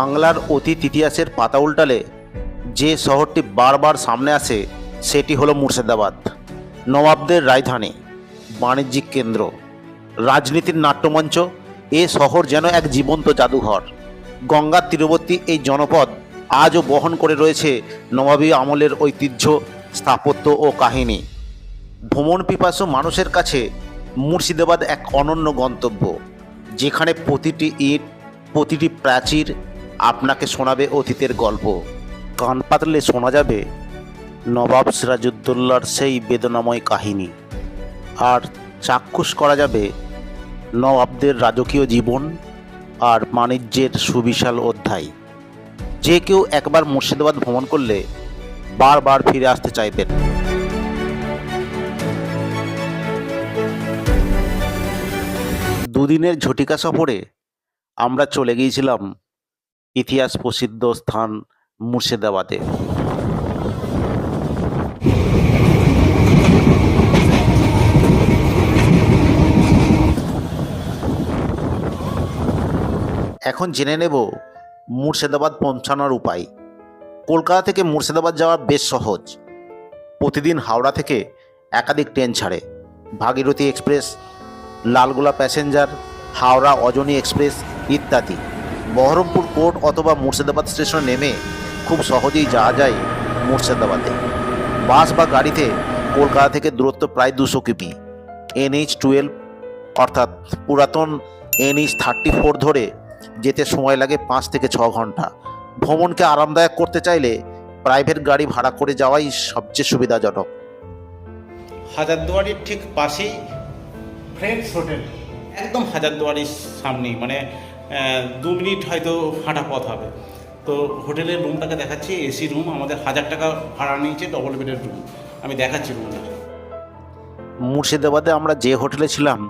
বাংলার অতীত ইতিহাসের পাতা উল্টালে যে শহরটি বারবার সামনে আসে, সেটি হলো মুর্শিদাবাদ। নবাবদের রাজধানী, বাণিজ্যিক কেন্দ্র। রাজনীতির নাট্যমঞ্চ, এ শহর যেন এক জীবন্ত জাদুঘর। গঙ্গার তীরবর্তী এই জনপদ আজও বহন করে রয়েছে নবাবী আমলের ঐতিহ্য, স্থাপত্য ও কাহিনী। ভ্রমণ পিপাসু মানুষের কাছে মুর্শিদাবাদ এক অনন্য গন্তব্য, যেখানে প্রতিটি ইট, প্রতিটি প্রাচীর আপনাকে শোনাবে অতীতের গল্প। কান পাতলে শোনা যাবে নবাব সিরাজউদ্দৌলার সেই বেদনাময় কাহিনী। আর চাক্ষুষ করা যাবে নবাবদের রাজকীয় জীবন আর বাণিজ্যের সুবিশাল অধ্যায়। যে কেউ একবার মুর্শিদাবাদ ভ্রমণ করলে বারবার ফিরে আসতে চাইবেন। দুদিনের ঝটিকা সফরে আমরা চলে গিয়েছিলাম ইতিহাস প্রসিদ্ধ স্থান মুর্শিদাবাদে। এখন জেনে নেব মুর্শিদাবাদ পৌঁছানোর উপায়। কলকাতা থেকে মুর্শিদাবাদ যাওয়া বেশ সহজ। প্রতিদিন হাওড়া থেকে একাধিক ট্রেন ছাড়ে। Bhagirathi express, Lalgola passenger, Howrah Ajni express ইত্যাদি। বহরমপুর কোর্ট অথবা মুর্শিদাবাদ স্টেশনে নেমে খুব সহজেই যাওয়া যায় মুর্শিদাবাদে। বাস বা গাড়িতে কলকাতা থেকে দূরত্ব প্রায় দুশো কিমি। এনএইচ টুয়েলভ, অর্থাৎ পুরাতন এনএইচ থার্টি ফোর ধরে যেতে সময় লাগে পাঁচ থেকে ছ ঘণ্টা। ভ্রমণকে আরামদায়ক করতে চাইলে প্রাইভেট গাড়ি ভাড়া করে যাওয়াই সবচেয়ে সুবিধাজনক। হাজারদুয়ারির ঠিক পাশেই ফ্রেন্ডস হোটেল, একদম হাজারদুয়ারির সামনেই। মানে দু মিনিট হয়তো হাঁটা পথ হবে। তো হোটেলের রুমটাকে দেখাচ্ছি এসি রুম আমাদের হাজার টাকা ভাড়া নিয়েছে ডবল বেডের রুম আমি দেখাচ্ছি রুমটা। মুর্শিদাবাদে আমরা যে হোটেলে ছিলাম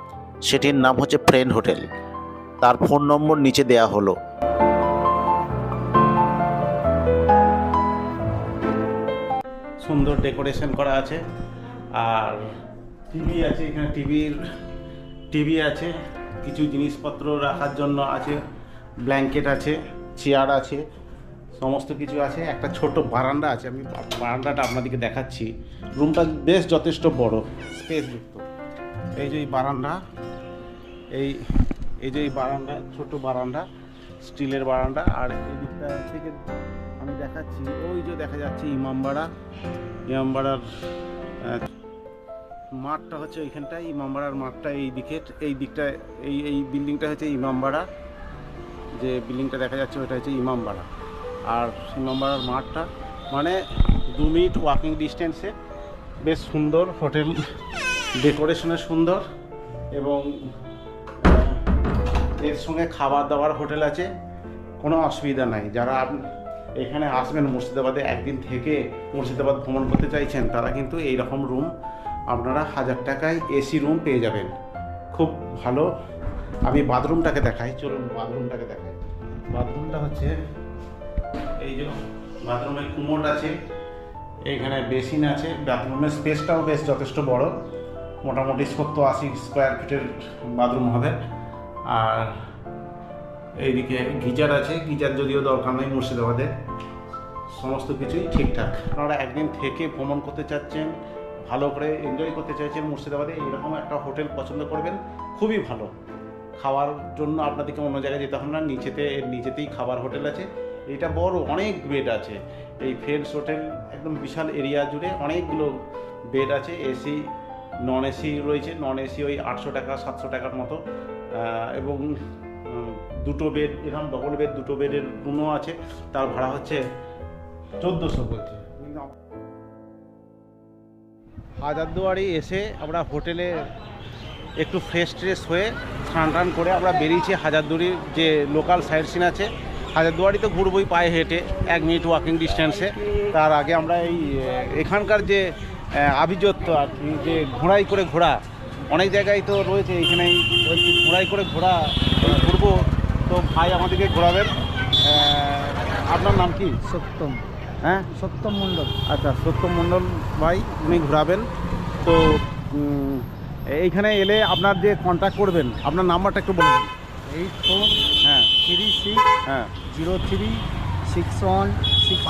সেটির নাম হচ্ছে ফ্রেন্ড হোটেল তার ফোন নম্বর নিচে দেয়া হলো। সুন্দর ডেকোরেশন করা আছে। আর টিভি আছে এখানে টিভির টিভি আছে। কিছু জিনিসপত্র রাখার জন্য আছে ব্ল্যাঙ্কেট আছে চেয়ার আছে, সমস্ত কিছু আছে, একটা ছোট বারান্দা আছে, আমি বারান্দাটা আপনাদেরকে দেখাচ্ছি। রুমটা বেশ যথেষ্ট বড় স্পেসযুক্ত এই যে এই বারান্দা, এই এই যে এই বারান্দা, ছোট বারান্দা, স্টিলের বারান্দা, আর এই দিকটা থেকে আমি দেখাচ্ছি, ওই যে দেখা যাচ্ছে ইমামবাড়া, ইমামবাড়ার মাঠটা হচ্ছে ওইখানটায় ইমামবাড়ার মাঠটা, এই দিকে, এই দিকটা, এই এই বিল্ডিংটা হচ্ছে ইমামবাড়া যে বিল্ডিংটা দেখা যাচ্ছে ওটা হচ্ছে ইমামবাড়া আর ইমামবাড়ার মাঠটা মানে দু মিনিট ওয়াকিং ডিস্টেন্সে বেশ সুন্দর হোটেল ডেকোরেশনে সুন্দর এবং এর সঙ্গে খাবার দাবার হোটেল আছে। কোনো অসুবিধা নাই। যারা এখানে আসবেন মুর্শিদাবাদে, একদিন থেকে মুর্শিদাবাদ ভ্রমণ করতে চাইছেন, তারা কিন্তু এই রকম রুম আপনারা হাজার টাকায় এসি রুম পেয়ে যাবেন। খুব ভালো। আমি বাথরুমটাকে দেখাই, চলুন বাথরুমটাকে দেখাই। বাথরুমটা হচ্ছে, এই যে বাথরুমের কুমোট আছে এইখানে বেসিন আছে, বাথরুমের স্পেসটাও বেশ যথেষ্ট বড়। মোটামুটি সত্তর আশি স্কোয়ার ফিটের বাথরুম হবে। আর এইদিকে গিজার আছে, গিজার যদিও দরকার নেই মুর্শিদাবাদে। সমস্ত কিছুই ঠিকঠাক। আপনারা একদিন থেকে ভ্রমণ করতে চাচ্ছেন ভালো করে এনজয় করতে চাইছেন মুর্শিদাবাদে এইরকম একটা হোটেল পছন্দ করবেন, খুবই ভালো। খাওয়ার জন্য আপনাদেরকে অন্য জায়গায় যেতে হবে না, নিচেতে, এর নিচেতেই খাবার হোটেল আছে। এটা বড়, অনেক বেড আছে। এই ফ্রেন্ডস হোটেল একদম বিশাল এরিয়া জুড়ে অনেকগুলো বেড আছে এসি নন এসি রয়েছে। নন এসি ওই আটশো টাকা, সাতশো টাকার মতো। এবং দুটো বেড এরকম ডবল বেড দুটো বেডের রুমও আছে। তার ভাড়া হচ্ছে চোদ্দোশো বলছে। হাজারদুয়ারি এসে আমরা হোটেলে একটু ফ্রেশ ট্রেশ হয়ে স্নান টান করে আমরা বেরিয়েছি হাজারদুয়ারির যে লোকাল সাইড সিন আছে। হাজারদুয়ারি তো ঘুরবই পায়ে হেঁটে, এক মিনিট ওয়াকিং ডিস্টেন্সে তার আগে আমরা এই এখানকার যে আভিজাত্য আর কি, যে ঘোড়াই করে ঘোড়া, অনেক জায়গায় তো রয়েছে এখানে ওই ঘোড়াই করে ঘোড়া ঘুরবো। তো ভাই আমাদেরকে ঘোরাবেন। আপনার নাম কি? সপ্তম। হ্যাঁ? সত্যম মণ্ডল। আচ্ছা সত্যম মণ্ডল ভাই উনি ঘোরাবেন। তো এইখানে এলে আপনার যে কন্ট্যাক্ট করবেন আপনার নাম্বারটা একটু বলুন। এইট ফোর হ্যাঁ। থ্রি থ্রি সিক্স হ্যাঁ। Zero three six one six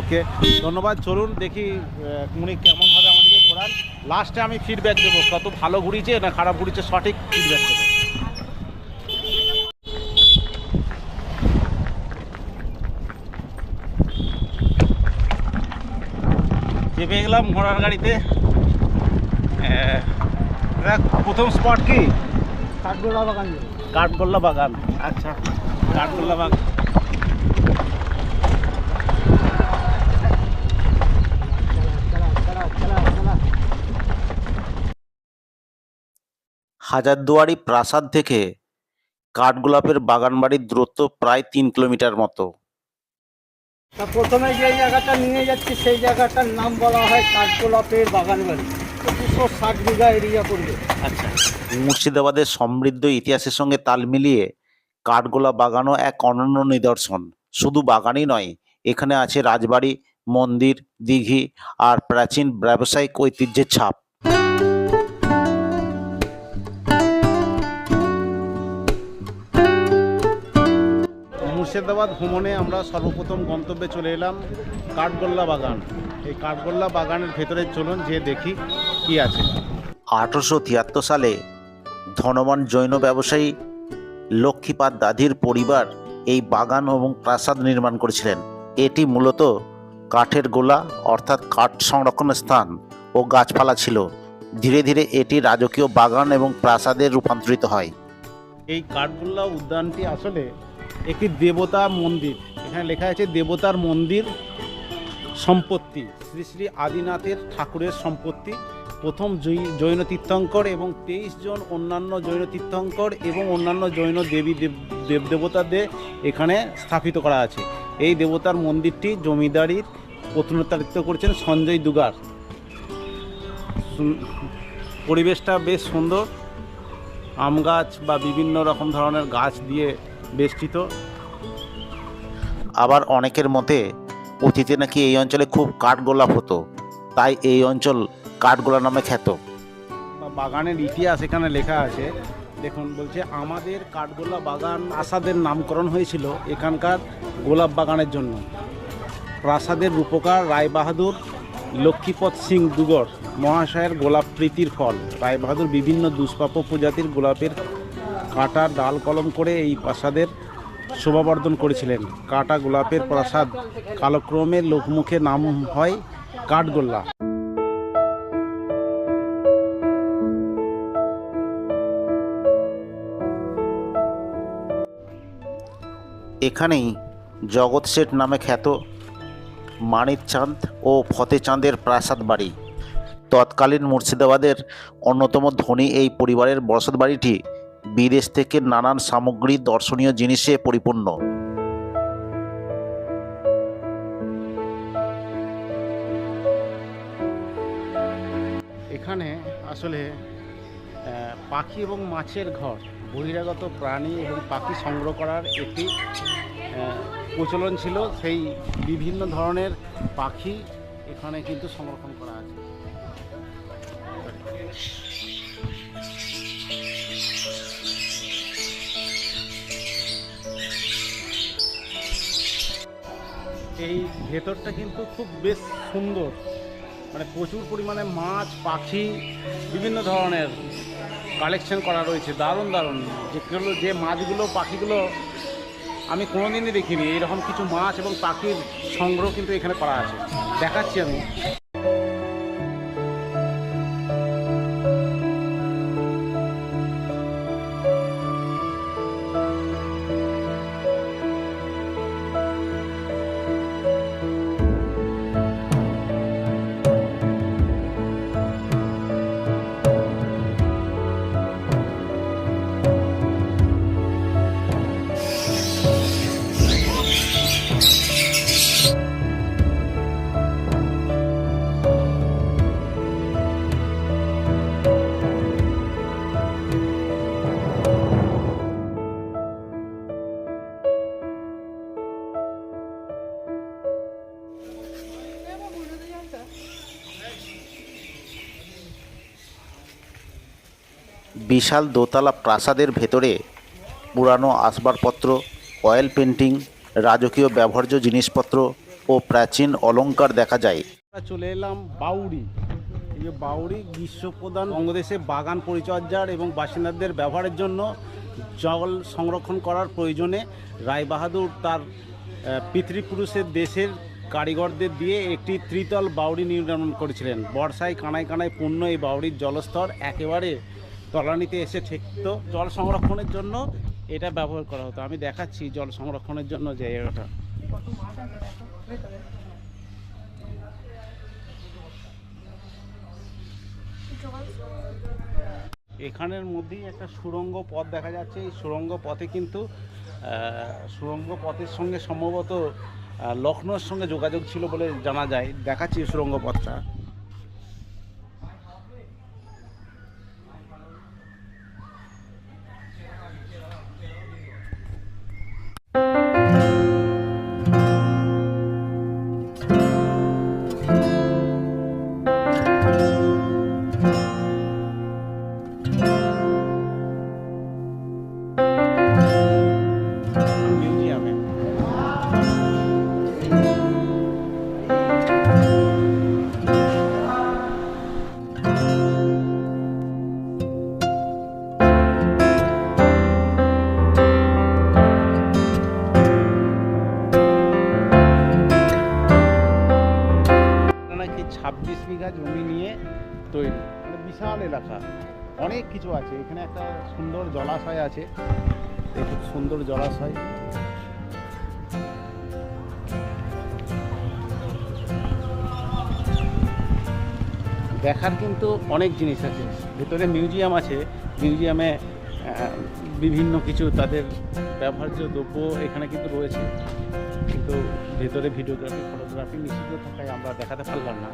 okay. ধন্যবাদ চলুন দেখি উনি কেমনভাবে আমাদেরকে ঘোরান। লাস্টে আমি ফিডব্যাক দেবো কত ভালো ঘুরিয়েছে না খারাপ ঘুরিয়েছে সঠিক ফিডব্যাক দেবো। চেপে গেলাম ঘোড়ার গাড়িতে। প্রথম স্পট কি? কাঠগোলা বাগান। কাঠগোল্লা বাগান। আচ্ছা কাঠগোল্লা বাগান। হাজারদুয়ারি প্রাসাদ থেকে কাঠগোলাপের বাগান বাড়ির দূরত্ব প্রায় তিন কিলোমিটার মতো। তা প্রথমে যে জায়গাটা নিয়ে যাচ্ছি, সেই জায়গাটার নাম বলা হয় কাঠগোলাপের বাগান বাড়ি দুশো ষাট বিঘা এরিয়া পড়বে। আচ্ছা। মুর্শিদাবাদের সমৃদ্ধ ইতিহাসের সঙ্গে তাল মিলিয়ে কাঠগোলা বাগানও এক অনন্য নিদর্শন। শুধু বাগানই নয়, এখানে আছে রাজবাড়ি, মন্দির, দিঘি আর প্রাচীন ব্যবসায়িক ঐতিহ্যের ছাপ। মুর্শিদাবাদ ভ্রমণে আমরা সর্বপ্রথম গন্তব্যে চলে এলাম কাঠগোল্লা বাগান। এই কাঠগোল্লা বাগানের ভেতরে চলুন যে দেখি কি আছে। আঠারোশো তিয়াত্তর সালে ধনবান জৈন ব্যবসায়ী লক্ষ্মীপাদ দাদির পরিবার এই বাগান এবং প্রাসাদ নির্মাণ করেছিলেন। এটি মূলত কাঠের গোলা অর্থাৎ কাঠ সংরক্ষণের স্থান ও গাছপালা ছিল। ধীরে ধীরে এটি রাজকীয় বাগান এবং প্রাসাদে রূপান্তরিত হয়। এই কাঠগোল্লা উদ্যানটি আসলে একটি দেবতা মন্দির। এখানে লেখা আছে দেবতার মন্দির সম্পত্তি। শ্রী শ্রী আদিনাথের ঠাকুরের সম্পত্তি। প্রথম জৈন তীর্থঙ্কর এবং তেইশ জন অন্যান্য জৈন তীর্থঙ্কর এবং অন্যান্য জৈন দেবী দেব দেব দেবতাদের এখানে স্থাপিত করা আছে। এই দেবতার মন্দিরটি জমিদারির প্রতিনিধিত্ব করেছেন সঞ্জয় দুগার। পরিবেশটা বেশ সুন্দর। আম গাছ বা বিভিন্ন রকম ধরনের গাছ দিয়ে বেষ্টিত। আবার অনেকের মতে, অতীতে নাকি এই অঞ্চলে খুব কাঠগোলাপ হতো। তাই এই অঞ্চল কাঠগোলা নামে খ্যাত। বাগানের ইতিহাস এখানে লেখা আছে। দেখুন, বলছে আমাদের কাঠগোলা বাগান প্রাসাদের নামকরণ হয়েছিল এখানকার গোলাপ বাগানের জন্য। প্রাসাদের রূপকার রায়বাহাদুর লক্ষ্মীপদ সিং দুগর মহাশয়ের গোলাপ প্রীতির ফল। রায়বাহাদুর বিভিন্ন দুষ্প্রাপ্য প্রজাতির গোলাপের কাটা ডাল কলম করে এই প্রাসাদের শোভাবর্ধন করেছিলেন। কাটা গোলাপের প্রাসাদ কালক্রমে লোকমুখে নাম হয় কাঠগোল্লা। এখানেই জগৎ শেঠ নামে খ্যাত মানিক চাঁদ ও ফতেচাঁদের প্রাসাদ বাড়ি। তৎকালীন মুর্শিদাবাদের অন্যতম ধনী এই পরিবারের বসত বাড়িটি বিদেশ থেকে নানান সামগ্রী দর্শনীয় জিনিসে পরিপূর্ণ। এখানে আসলে পাখি এবং মাছের ঘর, বহিরাগত প্রাণী এবং পাখি সংগ্রহ করার একটি প্রচলন ছিল। সেই বিভিন্ন ধরনের পাখি এখানে কিন্তু সংরক্ষণ করা আছে। এই ভেতরটা কিন্তু খুব বেশ সুন্দর। মানে প্রচুর পরিমাণে মাছ, পাখি, বিভিন্ন ধরনের কালেকশন করা রয়েছে। দারুণ দারুণ। যেগুলো যে মাছগুলো, পাখিগুলো আমি কোনোদিনই দেখিনি। এইরকম কিছু মাছ এবং পাখির সংগ্রহ কিন্তু এখানে করা আছে। দেখাচ্ছি আমি। বিশাল দোতলা প্রাসাদের ভেতরে পুরানো আসবাবপত্র অয়েল পেন্টিং রাজকীয় ব্যবহার্য জিনিসপত্র ও প্রাচীন অলংকার দেখা যায়। চলে এলাম বাউরি এই যে বাউরি গ্রীষ্মপ্রধান বঙ্গদেশে বাগান পরিচর্যার এবং বাসিন্দাদের ব্যবহারের জন্য জল সংরক্ষণ করার প্রয়োজনে রায়বাহাদুর তার পিতৃপুরুষের দেশের কারিগরদের দিয়ে একটি ত্রিতল বাউরি নির্মাণ করেছিলেন। বর্ষায় কানায় কানায় পূর্ণ এই বাউরির জলস্তর একেবারে তলানিতে এসে ঠেকত জল সংরক্ষণের জন্য এটা ব্যবহার করা হতো। আমি দেখাচ্ছি জল সংরক্ষণের জন্য জায়গাটা। এখানের মধ্যেই একটা সুড়ঙ্গ পথ দেখা যাচ্ছে। এই সুড়ঙ্গ পথে কিন্তু আহ, সুড়ঙ্গ পথের সঙ্গে সম্ভবত লখনৌর সঙ্গে যোগাযোগ ছিল বলে জানা যায়। দেখাচ্ছি এই সুড়ঙ্গ পথটা। কিছু আছে। এখানে একটা সুন্দর জলাশয় আছে। খুব সুন্দর জলাশয়। দেখার কিন্তু অনেক জিনিস আছে। ভেতরে মিউজিয়াম আছে। মিউজিয়ামে বিভিন্ন কিছু তাদের ব্যবহার্য দ্রব্য এখানে কিন্তু রয়েছে। কিন্তু ভেতরে ভিডিওগ্রাফি, ফটোগ্রাফি নিষিদ্ধ থাকায় আমরা দেখাতে পারলাম না।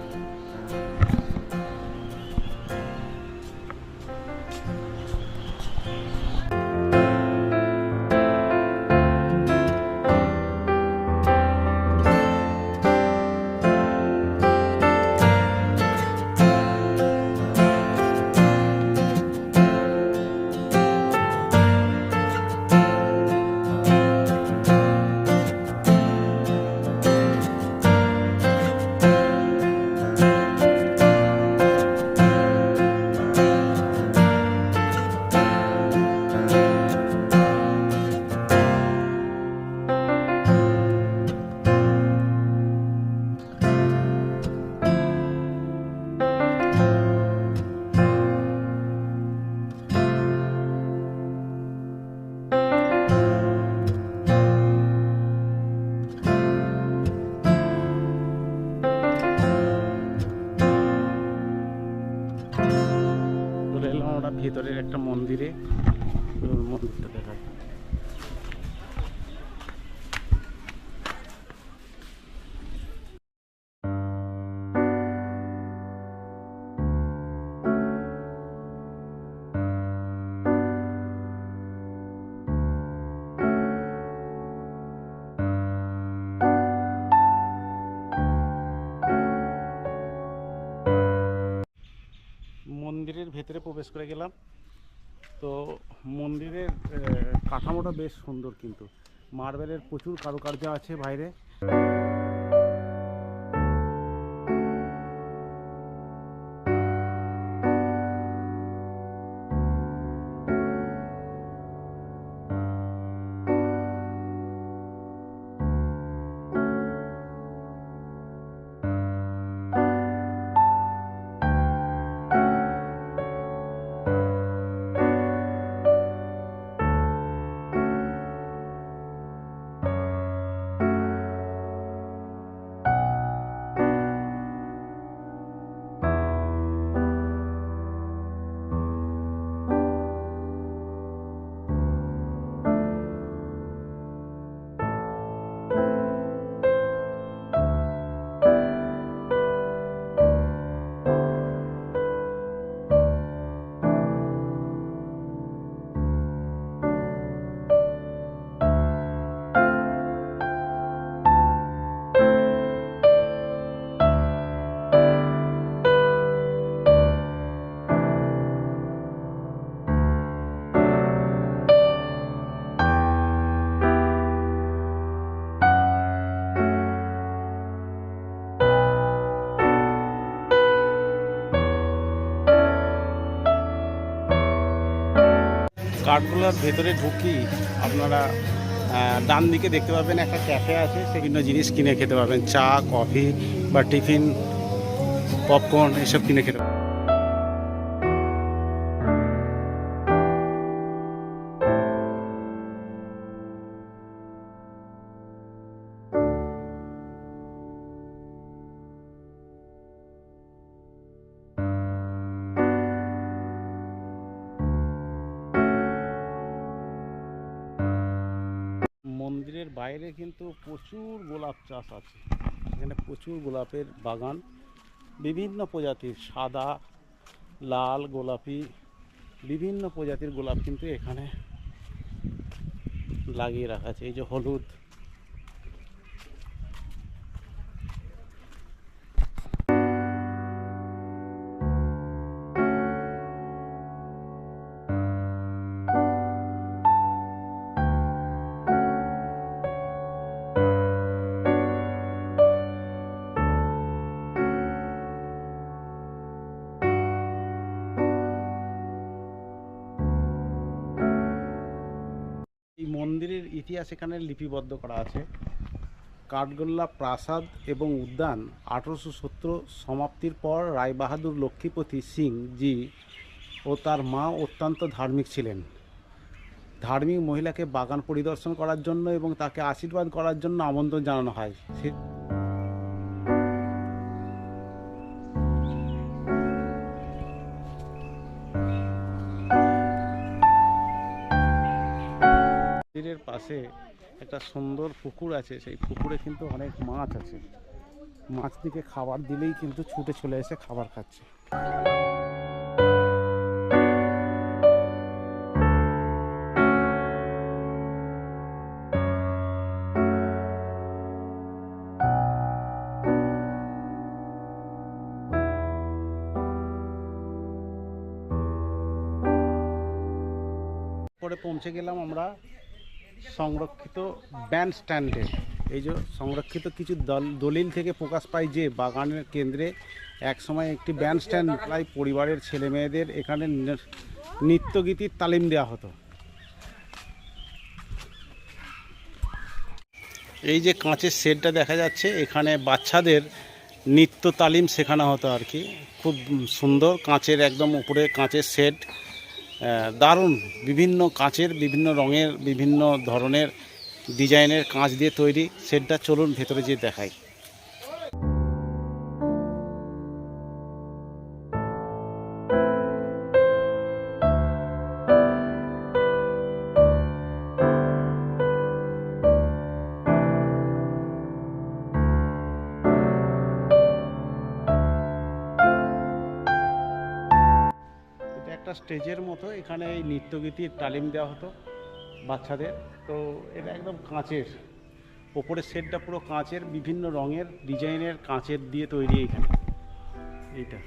একটা মন্দিরে মন্দিরটা দেখা মন্দিরের ভেতরে প্রবেশ করে গেলাম। তো মন্দিরের কাঠামোটা বেশ সুন্দর কিন্তু। মার্বেলের প্রচুর কারুকার্য আছে বাইরে। কাঠগোলার ভেতরে ঢুকি আপনারা ডান দিকে দেখতে পাবেন একটা ক্যাফে আছে বিভিন্ন জিনিস কিনে খেতে পারবেন, চা, কফি বা টিফিন, পপকর্ন, এসব কিনে খেতে পারবেন। বাইরে কিন্তু প্রচুর গোলাপ চাষ আছে। এখানে প্রচুর গোলাপের বাগান। বিভিন্ন প্রজাতির সাদা, লাল, গোলাপি, বিভিন্ন প্রজাতির গোলাপ কিন্তু এখানে লাগিয়ে রাখা আছে। এই যে হলুদ ইতিহাস এখানে লিপিবদ্ধ করা আছে। কাঠগোল্লা প্রাসাদ এবং উদ্যান আঠারোশো সত্তর সমাপ্তির পর রায়বাহাদুর লক্ষ্মীপতি সিং জি ও তার মা অত্যন্ত ধার্মিক ছিলেন। ধার্মিক মহিলাকে বাগান পরিদর্শন করার জন্য এবং তাকে আশীর্বাদ করার জন্য আমন্ত্রণ জানানো হয়। সে পাশে একটা সুন্দর পুকুর আছে, সেই পুকুরে কিন্তু অনেক মাছ আছে। মাছ দিকে খাবার দিলেই কিন্তু ছুটে চলে এসে খাবার খাচ্ছে। পরে পৌঁছে গেলাম আমরা সংরক্ষিত ব্যান্ড স্ট্যান্ডে। এই যে সংরক্ষিত কিছু দল, দলিল থেকে প্রকাশ পায় যে, বাগানের কেন্দ্রে একসময় একটি ব্যান্ড স্ট্যান্ড প্রায় পরিবারের ছেলে মেয়েদের এখানে নৃত্যগীতির তালিম দেওয়া হতো। এই যে কাঁচের সেটটা দেখা যাচ্ছে, এখানে বাচ্চাদের নৃত্য তালিম শেখানো হতো আর কি। খুব সুন্দর কাঁচের একদম উপরে কাঁচের সেট। দারুণ বিভিন্ন কাঁচের, বিভিন্ন রঙের, বিভিন্ন ধরনের ডিজাইনের কাঁচ দিয়ে তৈরি। সেটটা চলুন ভেতরে যেয়ে দেখাই। একটা স্টেজের মতো এখানে এই নৃত্যগীতির তালিম দেওয়া হতো বাচ্চাদের। তো এটা একদম কাঁচের। ওপরের সেটটা পুরো কাঁচের, বিভিন্ন রঙের, ডিজাইনের কাঁচের দিয়ে তৈরি এখানে এইটা।